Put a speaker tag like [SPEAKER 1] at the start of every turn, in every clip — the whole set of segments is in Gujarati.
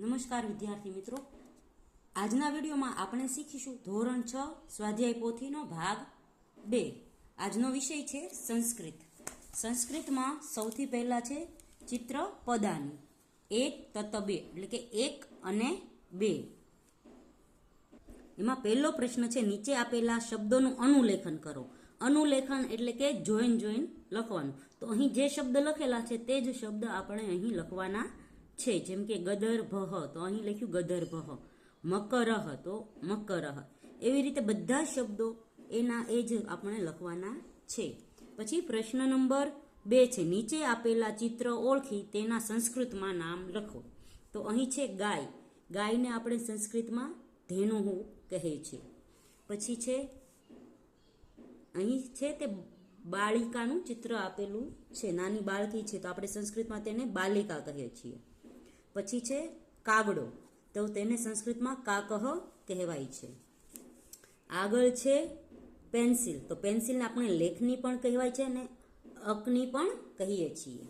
[SPEAKER 1] નમસ્કાર વિદ્યાર્થી મિત્રો. આજના વિડીયોમાં આપણે શીખીશું ધોરણ છ, સ્વાધ્યાય પોથીનો ભાગ બે. આજનો વિષય છે સંસ્કૃત. સંસ્કૃતમાં સૌથી પહેલાં છે ચિત્ર પદાની. એક તત બે, એટલે કે એક અને બે. એમાં પહેલો પ્રશ્ન છે, નીચે આપેલા શબ્દોનું અનુલેખન કરો. અનુલેખન એટલે કે જોઈન જોઈન લખવાનું. તો અહીં જે શબ્દ લખેલા છે, તે જ શબ્દ આપણે અહીં લખવાના છે, જેમ કે ગદર ભહ તો અહીં લખ્યું ગદર્ભ મકરહ તો મકરહ. એવી રીતે બધા શબ્દો એના એ જ આપણે લખવાના છે. પછી પ્રશ્ન નંબર બે છે, નીચે આપેલા ચિત્ર ઓળખી તેના સંસ્કૃતમાં નામ લખો. તો અહીં છે ગાય. ગાયને આપણે સંસ્કૃતમાં ધેનુહુ કહે છે. પછી છે, અહીં છે તે બાળિકાનું ચિત્ર આપેલું છે. નાની બાળકી છે તો આપણે સંસ્કૃતમાં તેને બાલિકા કહીએ છીએ. પછી છે કાગડો. તો તેને સંસ્કૃતમાં કાકહ કહેવાય છે. આગળ છે પેન્સિલ. તો પેન્સિલને આપણે લેખની પણ કહેવાય છે અને અકની પણ કહીએ છીએ.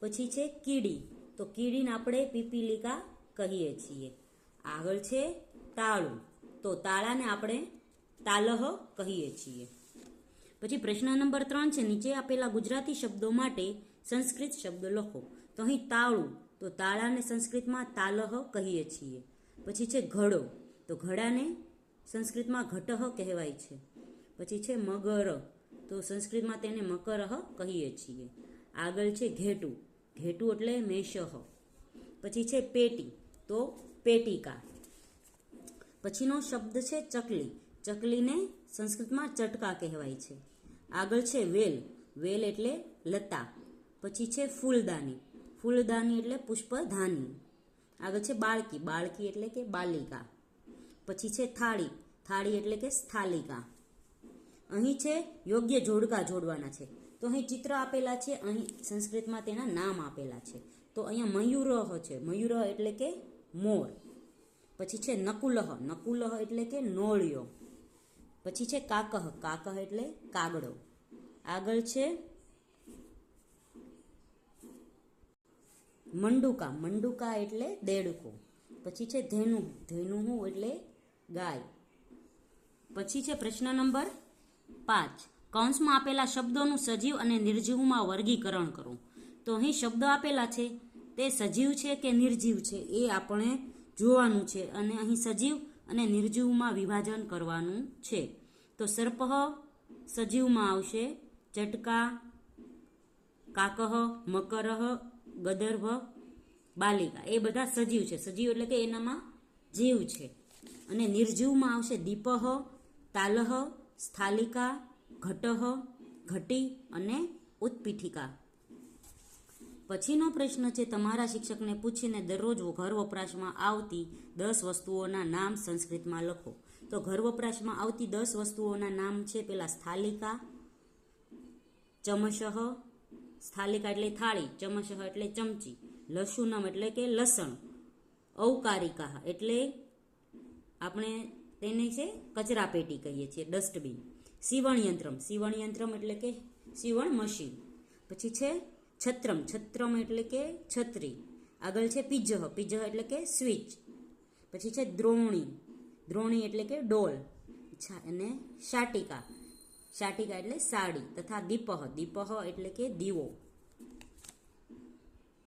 [SPEAKER 1] પછી છે કીડી. તો કીડીને આપણે પીપીલિકા કહીએ છીએ. આગળ છે તાળું. તો તાળાને આપણે તાલહ કહીએ છીએ. પછી પ્રશ્ન નંબર ત્રણ છે, નીચે આપેલા ગુજરાતી શબ્દો માટે સંસ્કૃત શબ્દ લખો. તો અહીં તાળું તો તાળાને સંસ્કૃતમાં તાલહ કહીએ છીએ. પછી છે ઘડો. તો ઘડાને સંસ્કૃતમાં ઘટહ કહેવાય છે. પછી છે મગર. તો સંસ્કૃતમાં તેને મકરહ કહીએ છીએ. આગળ છે ઘેટું. ઘેટું એટલે મેષહ. પછી છે પેટી. તો પેટિકા. પછીનો શબ્દ છે ચકલી. ચકલીને સંસ્કૃતમાં ચટકા કહેવાય છે. આગળ છે વેલ. વેલ એટલે લતા. પછી છે ફૂલદાની. ફૂલદાની એટલે પુષ્પધાની. આગળ છે બાળકી. બાળકી એટલે કે બાલિકા. પછી છે થાળી. થાળી એટલે કે સ્થાલિકા. અહીં છે યોગ્ય જોડકા જોડવાના છે. તો અહીં ચિત્ર આપેલા છે, અહીં સંસ્કૃતમાં તેના નામ આપેલા છે. તો અહીંયા મયુરહ છે. મયુરહ એટલે કે મોર. પછી છે નકુલહ. નકુલહ એટલે કે નોળિયો. પછી છે કાકહ. કાકહ એટલે કાગડો. આગળ છે મંડુકા મંડુકા એટલે દેડકો. પછી છે ધેનુ હું એટલે ગાય. પછી છે પ્રશ્ન નંબર પાંચ. કૌંસમાં આપેલા શબ્દોનું સજીવ અને નિર્જીવમાં વર્ગીકરણ કરો. તો અહીં શબ્દો આપેલા છે. તે સજીવ છે કે નિર્જીવ છે એ આપણે જોવાનું છે અને અહીં સજીવ અને નિર્જીવમાં વિભાજન કરવાનું છે. તો સર્પહ સજીવમાં આવશે, ચટકા, કાકહ, મકરહ ગદર્ભ, બાલિકા. એ બધા સજીવ છે. સજીવ એટલે કે એનામાં જીવ છે. અને નિર્જીવમાં આવશે દીપહ, તાલહ, સ્થાલિકા, ઘટહ, ઘટી અને ઉત્પીઠિકા. પછીનો પ્રશ્ન છે, તમારા શિક્ષકને પૂછીને દરરોજ ઘર વપરાશમાં આવતી દસ વસ્તુઓના નામ સંસ્કૃતમાં લખો. તો ઘર વપરાશમાં આવતી દસ વસ્તુઓના નામ છે, પેલા સ્થાલિકા ચમશહ સ્થાલિકા એટલે થાળી, ચમચહ એટલે ચમચી, લસુનમ એટલે કે લસણ, ઔકારિકા એટલે આપણે તેને છે કચરા પેટી કહીએ છીએ, ડસ્ટબિન. સીવણયંત્રમ સીવણયંત્રમ એટલે કે સીવણ મશીન. પછી છે છત્રમ છત્રમ એટલે કે છત્રી. આગળ છે પિજ્જહ પિજ્જહ એટલે કે સ્વિચ. પછી છે દ્રોણી દ્રોણી એટલે કે ડોલ. અને શાટિકા. શાટિકા એટલે સાડી તથા દીપહ. દીપહ એટલે કે દીવો.